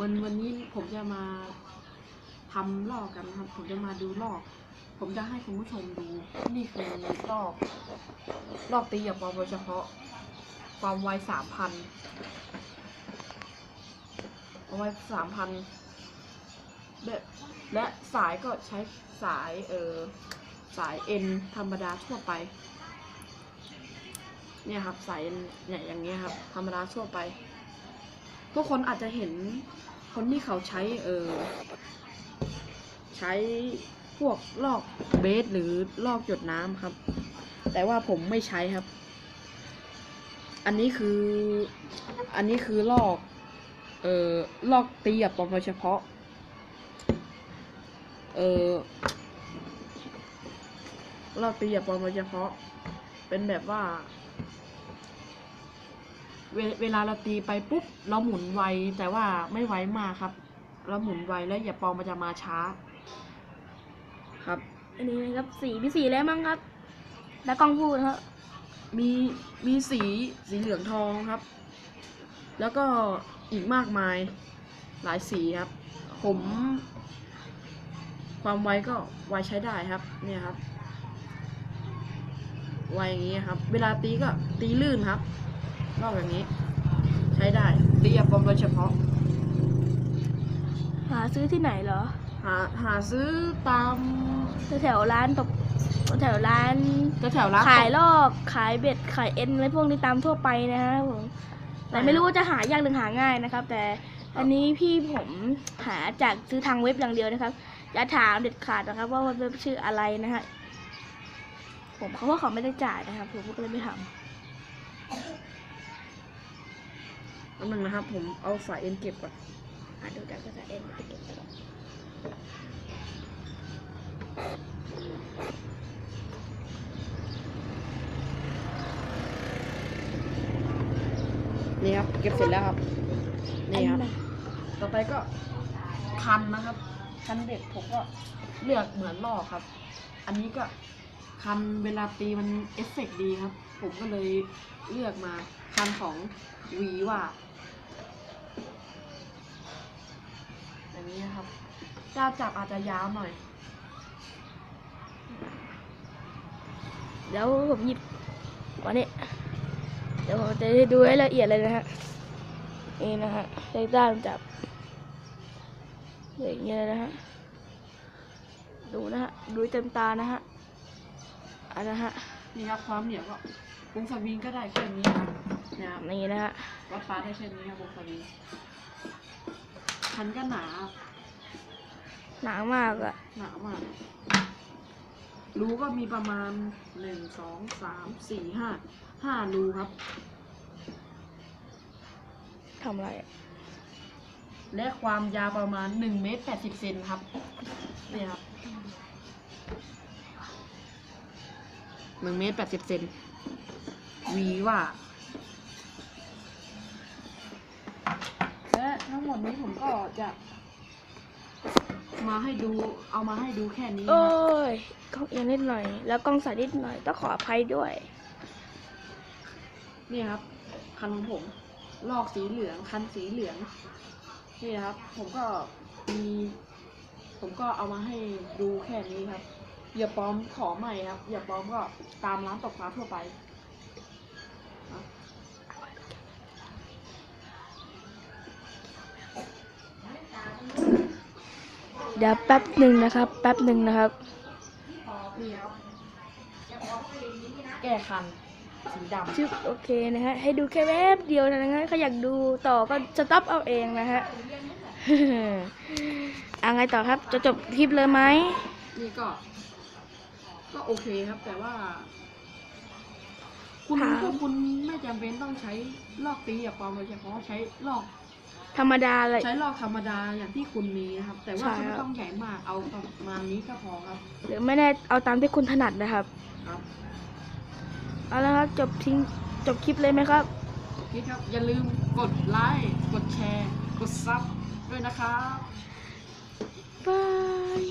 วันวันนี้ผมจะมาทำลอกกันนะครับ ผมจะมาดูลอก ผมจะให้คุณผู้ชมดู นี่คือลอก ลอกตีหยับบอลโดยเฉพาะ ความไวสามพันความไวสามพันและและสายก็ใช้สายเออสายเอ็นธรรมดาทั่วไป เนี่ยครับสายเนี่ยอย่างเงี้ยครับ ธรรมดาทั่วไป ทุกคนอาจจะเห็น คนที่เขาใช้เออใช้พวกลอกเบสหรือลอกหยดน้ำครับ แต่ว่าผมไม่ใช้ครับ อันนี้คือ อันนี้คือลอกเออลอกตีหยับโดยเฉพาะ เออลอกตีหยับโดยเฉพาะ เป็นแบบว่า เวเวลาเราตีไปปุ๊บเราหมุนไวแต่ว่าไม่ไวมากครับ เราหมุนไวแล้วอย่าปองมันจะมาช้า ครับ อันนี้นะครับสีมีสีแล้วมั้งครับ แล้วกล้องพูดนะครับมีมีสีสีเหลืองทองครับ แล้วก็อีกมากมายหลายสีครับ ผม ความไวก็ไวใช้ได้ครับ เนี่ยครับ ไวอย่างนี้ครับ เวลาตีก็ตีลื่นครับ นอกอย่างนี้ ใช้ได้ตีอับบอมโดยเฉพาะ หาซื้อที่ไหนเหรอ หาหาซื้อตามแถวๆร้านตกแถวร้าน แถวๆร้านขายลอกขายเบ็ดขายเอ็นอะไรพวกนี้ตามทั่วไปนะฮะผมแต่ไม่รู้ว่าจะหายากหรือหาง่ายนะครับ แต่อันนี้พี่ผมหาจากซื้อทางเว็บอย่างเดียวนะครับอย่าถามเด็ดขาดนะครับ ว่าเว็บชื่ออะไรนะฮะผมเขาว่าเขาไม่ได้จ่ายนะครับผมก็เลยไม่ทอั นหนึ่งนะครับ ผมเอาสายเอ็นเก็บก่อนำอะดูจากภาษาเอ็นไปเก็บก่อนนี่ครับ เก็บเสร็จแล้วครับ นี่ครับอัไหต่อไปก็คันนะครับ คันเบ็ดผมก็เลือกเหมือนลอกครับ อันนี้ก็คันเวลาตีมันเอฟเฟกต์ดีครับ ผมก็เลยเลือกมาคันของวีว่าอย่างนี้นะครับก้าจับอาจจะยาวหน่อย เดี๋ยวผมหยิบวันนี้ เดี๋ยวผมจะให้ดูให้ละเอียดเลยนะฮะ นี่นะฮะใช้ด้ามจับอย่างเงี้ยนะฮะ ดูนะฮะ ดูเต็มตานะฮะอันนะฮะ นี่ครับความเหนียวก็วงสวิงก็ได้แค่นี้ครับเนะครับนี่นะฮะวัดฟ้าได้แค่นี้ครับวงสวิงคันก็หนา หนามากอะหนามาก รูก็มีประมาณหนึ่งสองสามสี่ห้าห้ารูครับทำอะไรอะและความยาวประมาณหนึ่งเมตรแปดสิบเซนครับนี่ครับ หนึ่งเมตรแปดสิบเซนวีว่าและทั้งหมดนี้ผมก็จะ มาให้ดูเอามาให้ดูแค่นี้โอ้ครับยกล้องเอียงนิดหน่อย แล้วกล้องสายนิดหน่อยต้องขออภัยด้วย นี่ครับ คันของผม ลอกสีเหลือง คันสีเหลือง นี่นะครับ ผมก็มี ผมก็เอามาให้ดูแค่นี้ครับ อย่าปลอมขอใหม่ครับ อย่าปลอมก็ตามร้านตกปลาทั่วไปครับเดี๋ยวแป๊บหนึ่งนะครับ แป๊บหนึ่งนะครับนี่ครับแก้คันสีดำชึบโอเคนะฮะ ให้ดูแค่แวบเดียวนะฮะใครอยากดูต่อก็สต็อปเอาเองนะฮะเอาไงต่อครับ จะจบคลิปเลยไหมนี่ก็ ก็โอเคครับ แต่ว่า คุณถามพวกคุณไม่จำเป็นต้องใช้ลอกตีอย่าปลอมโดยเฉพาะใช้ลอก ธรรมดาเลย ใช้ลอกธรรมดาอย่างที่คุณมีนะครับ แต่ว่าใช่ก็ครัไม่บต้องใหญ่มากเอาประมาณนี้ก็พอครับหรือไม่แน่เอาตามที่คุณถนัดนะครับ ครับ เอาละครับ จบทิ้งจบคลิปเลยไหมครับ นี่ครับอย่าลืมกดไลค์กดแชร์ กดซับด้วยนะครับ บาย